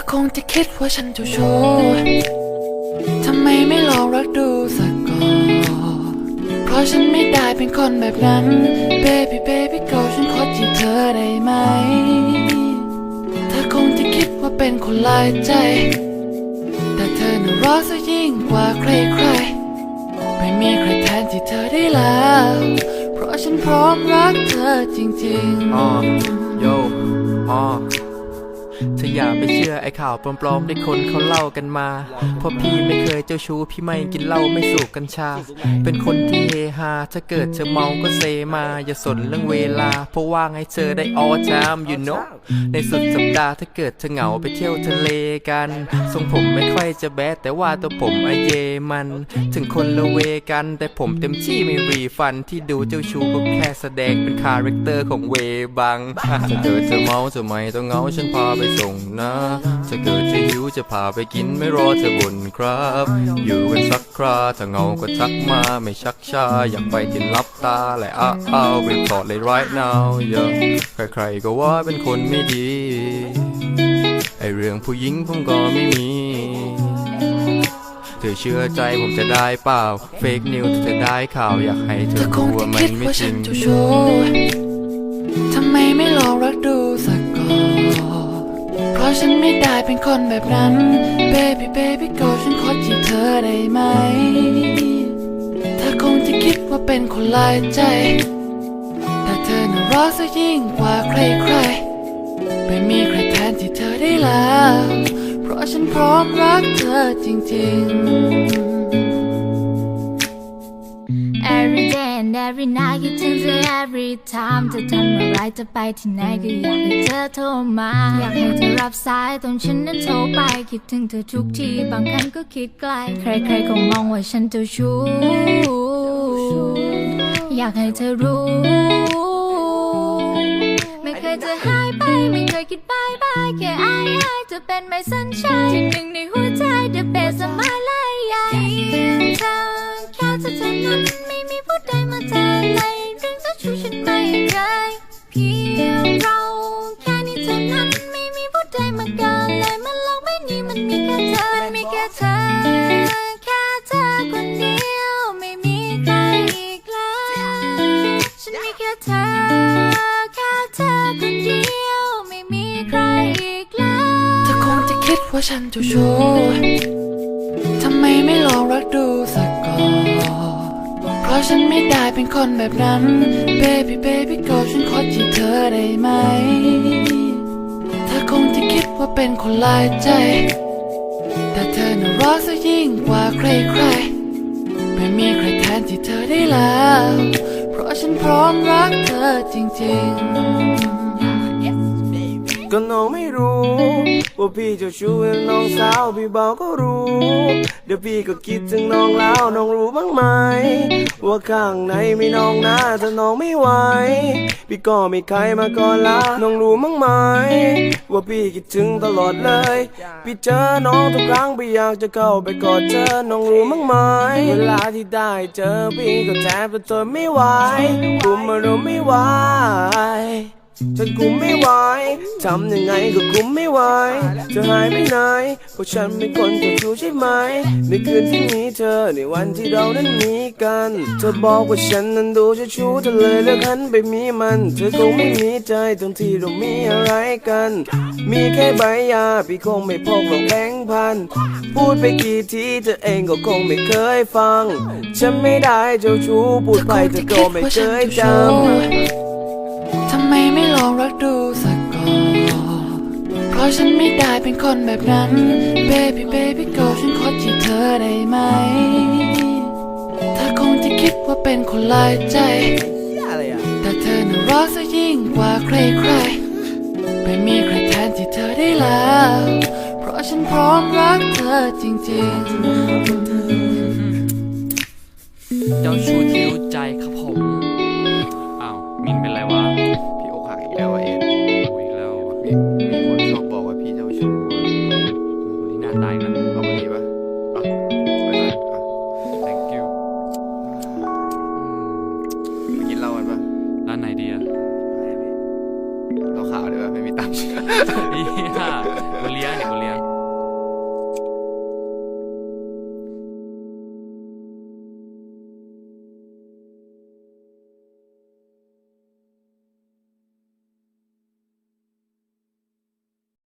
ธอคงจะคิดว่าฉันเจ้าชู้ทำไมไม่ลองรักดูสักก่อน เพราะฉันไม่ได้เป็นคนแบบนั้น baby baby girl ฉันขอจีบเธอได้ไหม เธอคงจะคิดว่าเป็นคนลายใจ แต่เธอน่ะรักซะยิ่งกว่าใครใครๆไม่มีใครแทนที่เธอได้แล้ว เพราะฉันพร้อมรักเธอจริงๆ อ๋อ โย อ๋อ เธออย่าไปเชื่อไอ้ข่าวปลอมๆที่คนเขาเล่ากันมา เพราะพี่ไม่เคยเจ้าชู้พี่ไม่กินเหล้าไม่สูบกัญชา เป็นคนที่เฮฮาถ้าเกิดเธอเมาก็เซมา อย่าสนเรื่องเวลา เพราะว่างให้เธอได้ all time you know ในสุดสัปดาห์ถ้าเกิดเธอเหงาไปเที่ยวทะเลกัน ทรงผมไม่ค่อยจะแบดแต่ว่าตัวผมอเยมัน ถึงคนละเวกัน แต่ผมเต็มที่ไม่รีฟันที่ดูเจ้าชู้ก็แค่แสดงเป็นคาแรคเตอร์ของเวบังถ้าเกิดเธอเมาจะไม่ต้องเหงาฉันพาไปส่งนะถ้าเกิดจะหิวจะพาไปกินไม่รอเธอบ่นครับ อยู่กันสักคราถ้าเหงาก็ทักมาไม่ชักช้าอยากไปกินลับตาและอ้าอ้าวรีพอร์ตเลย right now yeah ใครๆก็ว่าเป็นคนไม่ดี ไอเรื่องผู้หญิงผมก็ไม่มีเธอเชื่อใจผมจะได้เปล่า เฟกนิวเธอได้ข่าวอยากให้เธเธออครู้งว่าจะมัคินดไม่ว่าจฉัรินงเจ้าชู้ทำไมไม่ลองรักดูสักก่อนเพ ราะฉันไม่ได้เป็นคนแบบนั้น baby baby girl ฉันขอจีบเธอได้ไหม เธอคงจะคิดว่าเป็นคนลายใจ แต่เธอน่ารักซะยิ่งกว่าใครๆ ไม่มีใครแทนที่เธอได้แล้ว เพราะฉันพร้อมรักเธอจริงๆ every night คิดถึงเธอ every time เธอทำอะไรจะไปที่ไหนก็อยากให้เธอโทรมา อยากให้เธอรับสายตอนฉันนั้นโทรไป คิดถึงเธอทุกทีบางครั้งก็คิดไกล ใครๆก็มองว่าฉันเจ้าชู้อยากให้เธอรู้ ไม่เคยจะหายไป ไม่เคยคิดบายบายแค่อายอายจะเป็นไม่สัญชาที่หนึ่งในหัวใจ The best of my life อยากเพียงเธอแค่เธอเท่านั้น ไม่มีผู้มาแทนเลยเรื่องจ้าชู้ฉันไม่เคยเพียงเราแค่นี้เท่านั้นไม่มีผู้ใดมาเกินเลยมันโลกใบนี้มันมีแค่เธอมีแค่เธอแค่เธอคนเดียวไม่มีใครอีกแล้วฉันมีแค่เธอแค่เธอคนเดียวไม่มีใครอีกแล้วเธอคงจะคิดว่าฉันเจ้าชู้ทำไมไม่ลองรักดู ฉันไม่ได้เป็นคนแบบนั้น baby baby girl ฉันขอจีบเธอได้ไหม เธอคงจะคิดว่าเป็นคนหลายใจ แต่เธอน่ารักซะยิ่งกว่าใครๆ ไม่มีใครแทนที่เธอได้แล้ว เพราะฉันพร้อมรักเธอจริงๆ ก็น้องไม่รู้ ว่าพี่เจะชู้กับน้องสาวพี่เบาก็รู้ เดี๋ยวพี่ก็คิดถึงน้องแล้วน้องรู้บ้างไหม ว่าข้างในมีน้องนะถ้าน้องไม่ไหว พี่ก็ไม่ใครมาก่อนละน้องรู้บ้างไหม ว่าพี่คิดถึงตลอดเลย พี่เจอน้องทุกครั้งพี่อยากจะเข้าไปกอดเธอน้องรู้บ้างไหม เวลาที่ได้เจอพี่ก็แทบจะทนไม่ไหวคุมารมณ์ไม่ไหว ฉันคุมไม่ไหวทำยังไงก็คุมไม่ไหวจะหายไปไหนเพราะฉันเป็นคนเจ้าชู้ใช่ไหม ในคืนที่มีเธอในวันที่เรานั้นมีกัน เธอบอกว่าฉันนั้นดูเจ้าชู้เธอเลยเลือกหันไปมีมัน เธอคงไม่มีใจตรงที่เรามีอะไรกัน มีแค่ใบยาพี่คงไม่พกหรอกแบงค์พัน พูดไปกี่ทีเธอเองก็คงไม่เคยฟัง ฉันไม่ได้เจ้าชู้พูดไปเธอก็ไม่เคยจำำไมไม่ลองรักดูสักก่อน เพราะฉันไม่ได้เป็นคนแบบนั้น baby baby girl ฉันขอจีบเธอได้ไหมเธอคงจะคิดว่าเป็นคนหลายใจ แต่เธอน่ะรักซะยิ่งกว่าใครใครๆ ไม่มีใครแทนที่เธอได้แล้ว เพราะฉันพร้อมรักเธอจริงๆ ร้านไหนดีอะเราขาวดีกว่าไม่มีตังค์ เฮียกูเลี้ยงเนี่ยวกูเลี้ยง